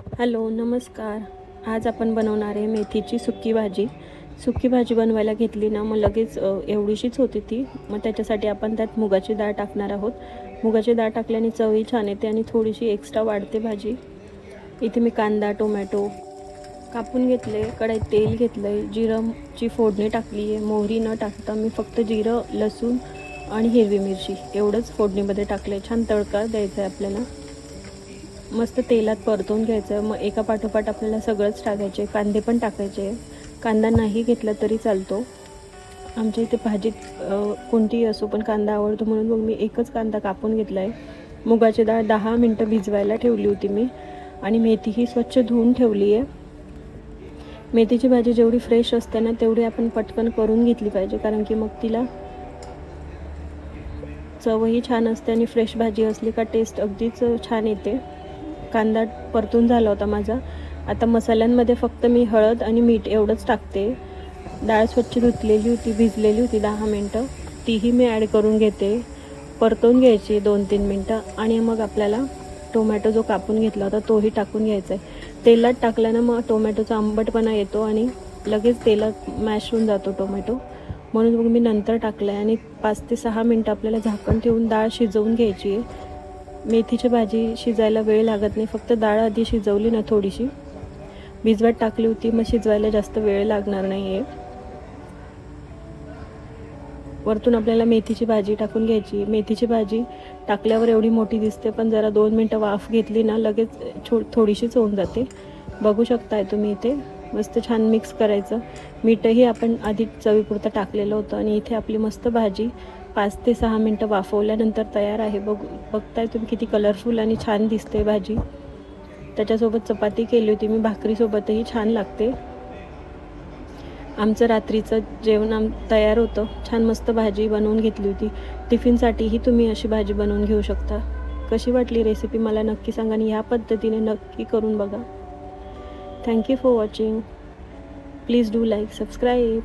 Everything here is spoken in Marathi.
हॅलो नमस्कार. आज आपण बनवणार आहे मेथीची सुक्की भाजी. सुक्की भाजी बनवायला घेतली ना मग लगेच एवढीशीच होती ती. मग त्याच्यासाठी आपण त्यात मुगाची डाळ टाकणार आहोत. मुगाची डाळ टाकल्याने चवही छान येते आणि थोडीशी एक्स्ट्रा वाढते भाजी. इथे मी कांदा टोमॅटो कापून घेतले कढईत तेल घेतलं आहे जिरंची फोडणी टाकली आहे मोहरी न टाकता मी फक्त जिरं लसूण आणि हिरवी मिरची एवढंच फोडणीमध्ये टाकलं आहे छान तडका द्यायचा आहे आपल्याला. मस्त तेलात परतून घ्यायचं. मग एका पाठोपाठ आपल्याला सगळंच टाकायचे. कांदे पण टाकायचे. कांदा नाही घेतला तरी चालतो. आमच्या इथे भाजीत कोणतीही असो पण कांदा आवडतो म्हणून मग मी एकच कांदा कापून घेतला आहे मुगाची डाळ दहा मिनटं भिजवायला ठेवली होती मी. आणि मेथी ही स्वच्छ धुवून ठेवली आहे मेथीची भाजी जेवढी फ्रेश असते ना तेवढी आपण पटकन करून घेतली पाहिजे. कारण की मग तिला चवही छान असते आणि फ्रेश भाजी असली का टेस्ट अगदीच छान येते. कांदा परतून झाला होता माझा. आता मसाल्यांमध्ये फक्त मी हळद आणि मीठ एवढंच टाकते. डाळ स्वच्छ धुतलेली होती भिजलेली होती दहा मिनटं. तीही मी ॲड करून घेते. परतून घ्यायची दोन तीन मिनटं आणि मग आपल्याला टोमॅटो जो कापून घेतला होता तोही टाकून घ्यायचा आहे. तेलात टाकल्यानं मग टोमॅटोचा आंबटपणा येतो आणि लगेच तेलात मॅश होऊन जातो टोमॅटो म्हणून मग मी नंतर टाकलं आहे आणि पाच ते सहा मिनटं आपल्याला झाकण ठेवून डाळ शिजवून घ्यायची आहे. मेथीची भाजी शिजायला वेळ लागत नाही. फक्त डाळ आधी शिजवली ना थोडीशी. भिजवत टाकली होती मग शिजवायला जास्त वेळ लागणार नाही आहे वरतून आपल्याला मेथीची भाजी टाकून घ्यायची. मेथीची भाजी टाकल्यावर एवढी मोठी दिसते पण जरा दोन मिनटं वाफ घेतली ना लगेच छो थोडीशीच होऊन जाते. बघू शकताय तुम्ही इथे. मस्त छान मिक्स करायचं. मीठही आपण आधी चवीपुरतं टाकलेलं होतं आणि इथे आपली मस्त भाजी पाच ते सहा मिनटं वाफवल्यानंतर तयार आहे. बघ बघताय तुम्ही किती कलरफुल आणि छान दिसते भाजी. त्याच्यासोबत चपाती केली होती मी भाकरीसोबतही छान लागते. आमचं रात्रीचं जेवण आम तयार होतं. छान मस्त भाजी बनवून घेतली होती. टिफिनसाठीही तुम्ही अशी भाजी बनवून घेऊ शकता. कशी वाटली रेसिपी मला नक्की सांगा आणि ह्या पद्धतीने नक्की करून बघा. Thank you for watching please do like subscribe